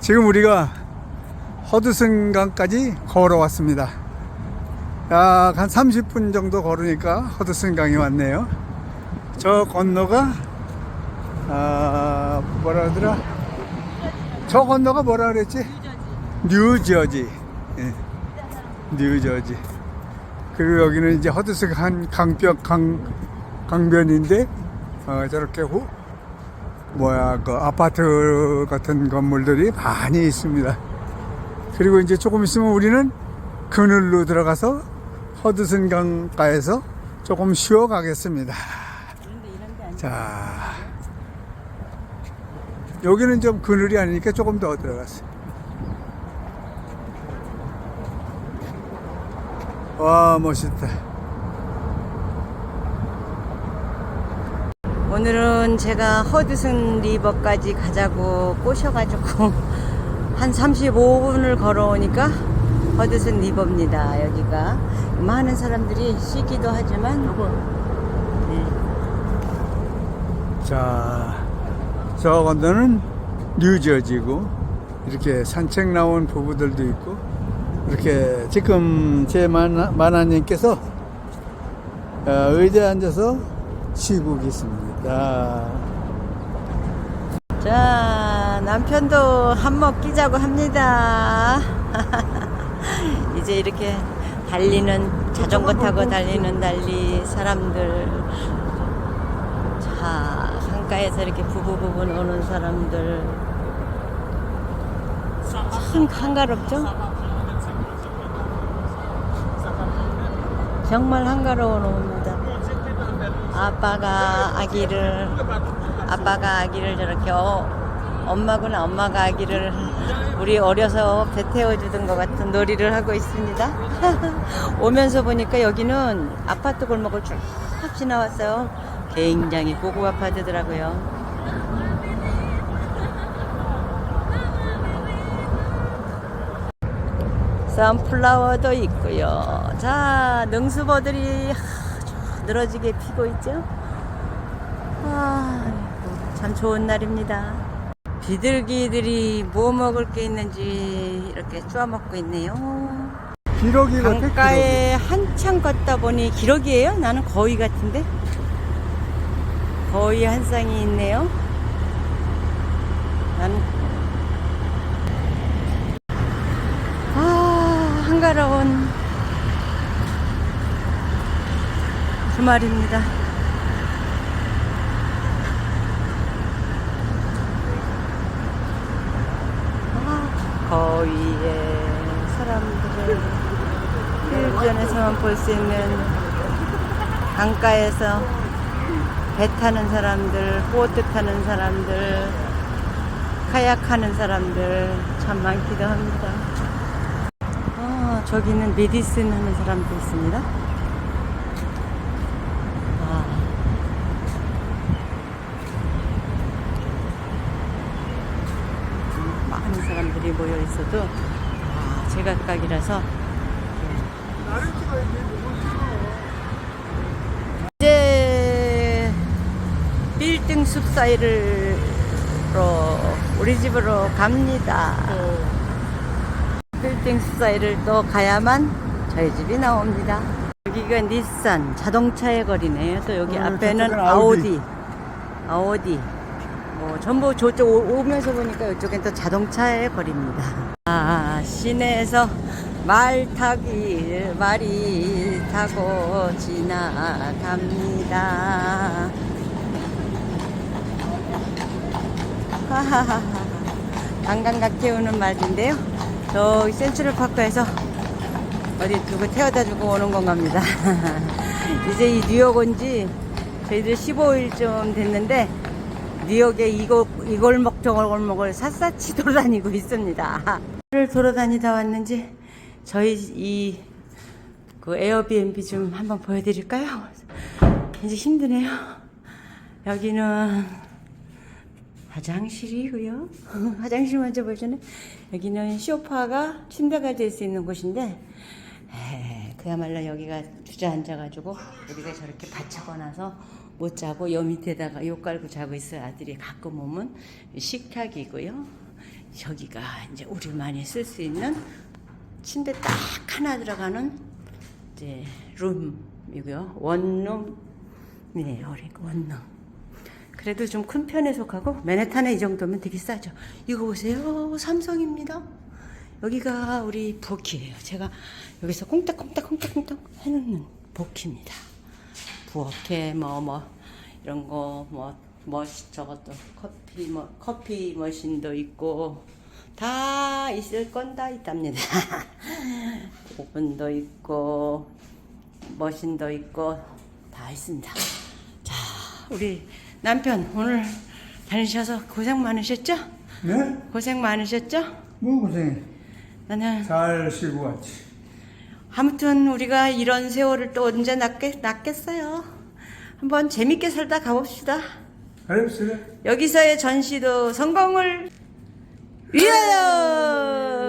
지금 우리가 허드슨강까지 걸어왔습니다. 약 한 30분 정도 걸으니까 허드슨강이 왔네요. 저 건너가 아 뭐라 그러더라? 저 건너가 뭐라 그랬지? 뉴저지. 예. 뉴저지. 그리고 여기는 이제 허드슨 강 강변 강 강변인데 어, 저렇게 후 뭐야 그 아파트 같은 건물들이 많이 있습니다. 그리고 이제 조금 있으면 우리는 그늘로 들어가서 허드슨 강가에서 조금 쉬어 가겠습니다. 자, 여기는 좀 그늘이 아니니까 조금 더 들어갔어요. 와, 멋있다. 오늘은 제가 허드슨 리버까지 가자고 꼬셔가지고 한 35분을 걸어오니까 허드슨 리버입니다. 여기가 많은 사람들이 쉬기도 하지만 네. 자, 저 건너는 뉴저지고 이렇게 산책 나온 부부들도 있고 이렇게 지금 제 마나, 마나님께서 어, 의자에 앉아서 쉬고 계십니다. 자 남편도 한몫 끼자고 합니다. 이제 이렇게 달리는 자전거 타고 달리는 달리 사람들 자 강가에서 이렇게 부부부부 노는 사람들 참 한가롭죠? 정말 한가로워 놉니다. 아빠가 아기를 아빠가 아기를 저렇게 어, 엄마구나 엄마가 아기를 우리 어려서 배 태워주던 것 같은 놀이를 하고 있습니다. 오면서 보니까 여기는 아파트 골목을 쭉 지나왔어요. 굉장히 고급 아파트더라고요. 선플라워도 있고요. 자, 능수보들이 하, 쭉 늘어지게 피고 있죠. 아, 참 좋은 날입니다. 비둘기들이 뭐 먹을 게 있는지 이렇게 쪼아 먹고 있네요. 기러기 같아, 강가에 한참 걷다 보니 기러기예요? 나는 거위 같은데. 거위 한 쌍이 있네요. 나는 아 한가로운 주말입니다. 아, 거위의 사람들을 텔레비전에서만 볼 수 있는 강가에서 배 타는 사람들, 보트 타는 사람들, 카약 하는 사람들 참 많기도 합니다. 아, 저기는 메디슨 하는 사람도 있습니다. 아. 음, 많은 사람들이 모여 있어도 아, 제각각이라서 이제 빌딩 숲 사이를 로 우리 집으로 갑니다. 빌딩 숲 사이를 또 가야만 저희 집이 나옵니다. 여기가 닛산 자동차의 거리네요. 또 여기 어, 앞에는 저쪽은 아우디. 아우디. 전부 저쪽 오- 오면서 보니까 이쪽엔 또 자동차의 거리입니다. 아, 시내에서 말 타기, 말이 타고 지나갑니다. 하하하하. 관광각 태우는 말인데요. 저기 센트럴 파크에서 어디 누구 태워다 주고 오는 건갑니다. 이제 이 뉴욕 온 지 저희들 15일쯤 됐는데 뉴욕의 이골, 이골목 저 골목을 샅샅이 돌아다니고 있습니다. 를 돌아다니다 왔는지 저희 이 그 에어비앤비 좀 한번 보여드릴까요? 이제 힘드네요. 여기는 화장실이고요. 화장실 먼저 보시네. 여기는 쇼파가 침대가 될 수 있는 곳인데 에, 그야말로 여기가 주저앉아가지고 우리가 저렇게 받쳐거나서 못 자고 요 밑에다가 요 깔고 자고 있어요. 아들이 가끔 오면 식탁이고요. 저기가 이제 우리만이 쓸 수 있는 침대 딱 하나 들어가는 이제 룸이고요. 원룸. 네, 어린 원룸. 그래도 좀 큰 편에 속하고 맨해탄에 이 정도면 되게 싸죠. 이거 보세요. 삼성입니다. 여기가 우리 부엌이에요. 제가 여기서 콩닥콩닥콩닥콩닥 해놓는 부엌입니다. 부엌에 뭐뭐 이런 거 뭐 뭐 저것도 커피 뭐 커피 머신도 있고 다 있을 건 다 있답니다. 오븐도 있고 머신도 있고 다 있습니다. 자, 우리 남편 오늘 다니셔서 고생 많으셨죠? 네? 고생 많으셨죠? 뭐 고생해. 나는 잘 쉬고 왔지. 아무튼 우리가 이런 세월을 또 언제 낳겠, 낳겠어요. 한번 재밌게 살다 가봅시다. 알겠습니다. 여기서의 전시도 성공을 위하여!